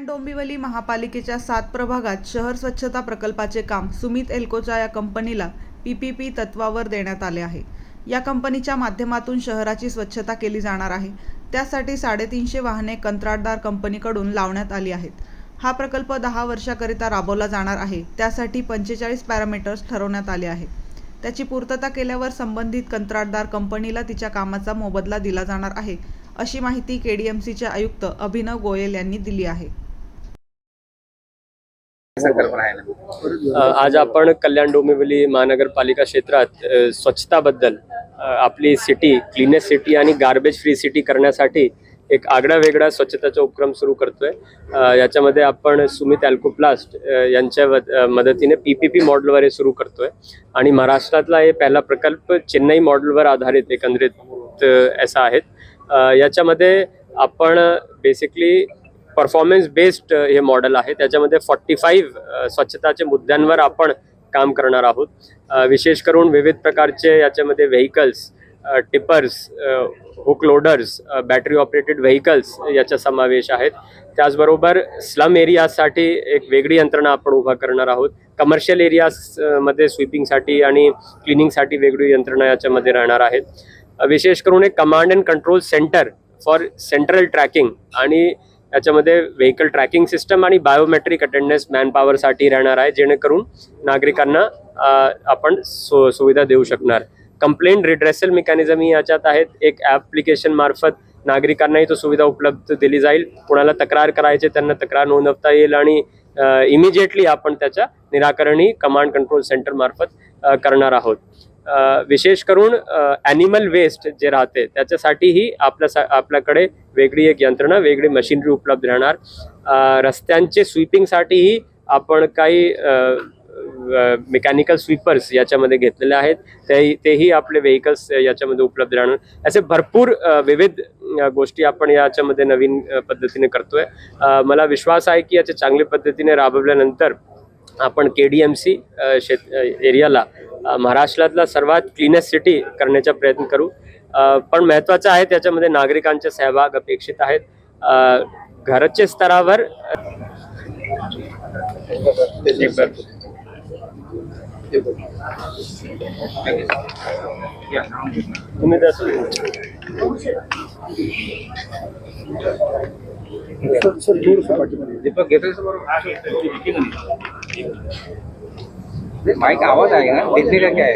कल्याण डोंबिवली महापालिकेच्या सात प्रभागात शहर स्वच्छता प्रकल्पाचे काम सुमित एल्कोच्या या कंपनीला पी पी पी तत्वावर देण्यात आले आहे. या कंपनीच्या माध्यमातून शहराची स्वच्छता केली जाणार आहे. त्यासाठी साडेतीनशे वाहने कंत्राटदार कंपनीकडून लावण्यात आली आहेत. हा प्रकल्प दहा वर्षाकरिता राबवला जाणार आहे. त्यासाठी पंचेचाळीस पॅरामीटर्स ठरवण्यात आले आहेत त्याची पूर्तता केल्यावर संबंधित कंत्राटदार कंपनीला तिच्या कामाचा मोबदला दिला जाणार आहे अशी माहिती केडीएमसीचे आयुक्त अभिनव गोयल यांनी दिली आहे. संकल्पना आहे ना? आज आपण कल्याण डोंबिवली महानगरपालिका क्षेत्रात अ, स्वच्छताबद्दल अ, आपली सिटी क्लीनेस्ट सिटी आणि गार्बेज फ्री सिटी करण्यासाठी एक आगळा वेगळा स्वच्छताचा उपक्रम सुरू करतोय. अ, याच्यामध्ये आपण सुमित अल्कोप्लास्ट अ, यांच्या वद- अ, मदतीने पी पी पी मॉडेलवर हे सुरू करतोय. आणि महाराष्ट्रातला हे पहिला प्रकल्प चेन्नई मॉडेलवर आधारित एकंदरीत अ, असा आहे. अ, याच्यामध्ये आपण बेसिकली परफॉर्मन्स बेस्ड हे मॉडेल आहे. त्याच्यामध्ये फॉर्टी फाईव्ह स्वच्छताच्या मुद्द्यांवर आपण काम करणार आहोत. विशेष करून विविध प्रकारचे याच्यामध्ये vehicles tippers hook loaders battery operated vehicles याचा समावेश आहेत. त्याचबरोबर स्लम एरियासाठी एक वेगळी यंत्रणा आपण उभा करणार आहोत. कमर्शियल एरियामध्ये स्वीपिंगसाठी आणि क्लिनिंगसाठी वेगळी यंत्रणा याच्यामध्ये राहणार आहेत. विशेष करून एक command and control centre for central tracking आणि याच्यामध्ये व्हेकल ट्रॅकिंग सिस्टम आणि बायोमेट्रिक अटेंडन्स मॅनपॉवरसाठी राहणार आहे जेणेकरून नागरिकांना आपण सो सुविधा देऊ शकणार. कंप्लेंट रिड्रेसल मेकॅनिझम ही याच्यात आहेत. एक ॲप्लिकेशन मार्फत नागरिकांनाही तो सुविधा उपलब्ध दिली जाईल. कोणाला तक्रार करायचे त्यांना तक्रार नोंदवता येईल आणि इमिजिएटली आपण त्याच्या निराकरणही कमांड कंट्रोल सेंटर मार्फत करणार आहोत. विशेष करून ॲनिमल वेस्ट जे राहते त्याच्यासाठीही आपल्या सा- आपल्याकडे वेगळी एक यंत्रणा वेगळी मशिनरी उपलब्ध राहणार. रस्त्यांचे स्वीपिंगसाठीही आपण काही मेकॅनिकल स्वीपर्स याच्यामध्ये घेतलेले आहेत. ते तेही आपले व्हेकल्स याच्यामध्ये उपलब्ध राहणार. असे भरपूर विविध गोष्टी आपण याच्यामध्ये नवीन पद्धतीने करतोय. मला विश्वास आहे की याच्या चांगल्या पद्धतीने राबवल्यानंतर आपण के डी एम सी शेत एरियाला महाराष्ट्रातला सर्वात क्लीनेस्ट सिटी करण्याचा प्रयत्न करू. पण महत्त्वाचं आहे त्याच्यामध्ये नागरिकांचे सहभाग अपेक्षित आहेत. घरच्या स्तरावर दीपक घेतोय മൈക്ക് അവസാനിക്കണം തിരിച്ചിട്ടൊക്കെ